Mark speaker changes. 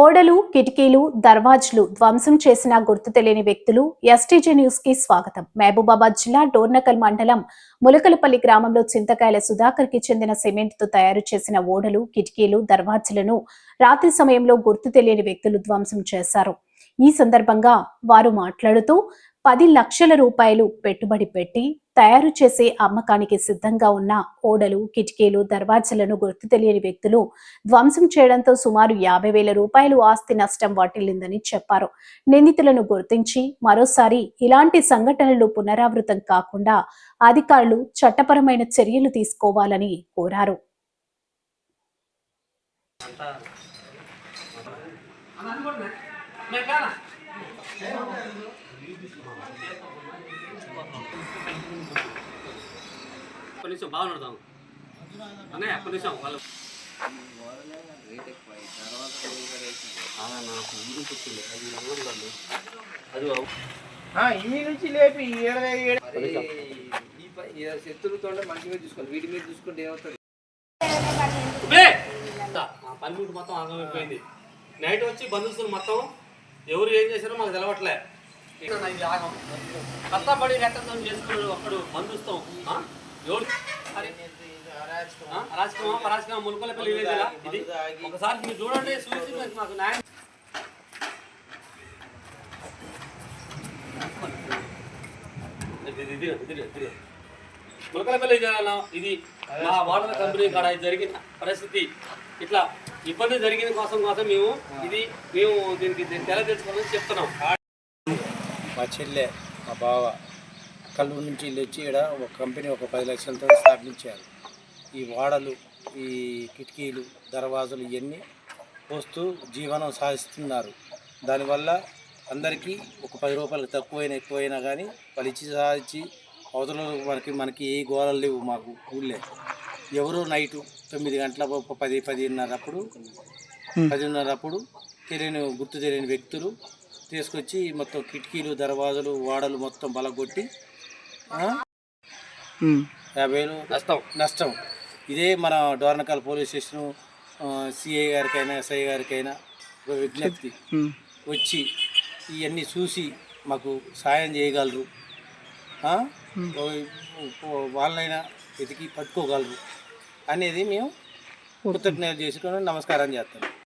Speaker 1: ఓడలు కిటికీలు దర్వాజులు ధ్వంసం చేసిన గుర్తు తెలియని వ్యక్తులు ఎస్టీజీ న్యూస్కి స్వాగతం. మహబూబాబాద్ జిల్లా డోర్నకల్ మండలం ములకలపల్లి గ్రామంలో చింతకాయల సుధాకర్కి చెందిన సిమెంట్తో తయారు చేసిన ఓడలు కిటికీలు దర్వాజులను రాత్రి సమయంలో గుర్తు తెలియని వ్యక్తులు ధ్వంసం చేశారు. ఈ సందర్భంగా వారు మాట్లాడుతూ పది లక్షల రూపాయలు పెట్టుబడి పెట్టి తయారు చేసే అమ్మకానికి సిద్ధంగా ఉన్న ఓడలు కిటికీలు దర్వాజలను గుర్తు తెలియని వ్యక్తులు ధ్వంసం చేయడంతో సుమారు యాభై వేల రూపాయలు ఆస్తి నష్టం వాటిల్లిందని చెప్పారు నిందితులను గుర్తించి మరోసారి ఇలాంటి సంఘటనలు పునరావృతం కాకుండా అధికారులు చట్టపరమైన చర్యలు తీసుకోవాలని కోరారు
Speaker 2: ఒక్క నిమిషం బాగున్నాడు అన్నయ్య నిమిషం వాళ్ళు
Speaker 3: ఈ నుంచి లేపి శత్రువుతో మంచి మీద చూసుకోవాలి. వీటి మీద చూసుకుంటే ఏమవుతుంది!
Speaker 2: మా పనిముట్టు మొత్తం ఆగమైపోయింది. నైట్ వచ్చి బంధువులు మొత్తం ఎవరు ఏం చేశారో మాకు తెలవట్లే. కష్టపడి రెట్టం చేసుకున్నాడు ఒక్కడు బంధుస్తాం ఆ? ఎవరు? అరాచకమా పరాచకమా? ములుకొలపల్లి విలేజ్ ఇది? ఒకసారి మీరు చూడండి చూసి మాకు న్యాయం. ములకలపల్లి జిల్లాలో ఇది మా వాటర్ కంపెనీ కాడ జరిగిన పరిస్థితి. ఇట్లా ఇబ్బంది జరిగిన కోసం కోసం మేము ఇది మేము దీనికి తెల తెచ్చుకోవాలని చెప్తున్నాం.
Speaker 4: మా చెల్లె మా బావ కల్లూరు నుంచి వీళ్ళు వచ్చి ఇక్కడ ఒక కంపెనీ ఒక పది లక్షలతో స్థాపించారు. ఈ వాడలు ఈ కిటికీలు దర్వాజలు ఇవన్నీ పోస్తూ జీవనం సాగిస్తున్నారు. దానివల్ల అందరికీ ఒక పది రూపాయలు తక్కువైనా ఎక్కువైనా కానీ వాళ్ళు ఇచ్చి సాధించి అవతల మనకి మనకి ఏ గోళలు లేవు మాకు ఊళ్ళే. ఎవరో నైటు తొమ్మిది గంటల పది పదిన్నర అప్పుడు పదిన్నర అప్పుడు తెలియని గుర్తు తెలియని వ్యక్తులు తీసుకొచ్చి మొత్తం కిటికీలు దర్వాజలు వాడలు మొత్తం బలగొట్టి? యాభై వేలు
Speaker 2: నష్టం
Speaker 4: నష్టం. ఇదే మన డోర్నకల్ పోలీస్ స్టేషను సిఐ గారికైనా ఎస్ఐ గారికైనా ఒక విజ్ఞప్తి. వచ్చి ఇవన్నీ చూసి మాకు సాయం చేయగలరు. వాళ్ళనైనా వెతికి పట్టుకోగలరు. అనేది మేము కృతజ్ఞత చేసుకుని నమస్కారం చేస్తాం.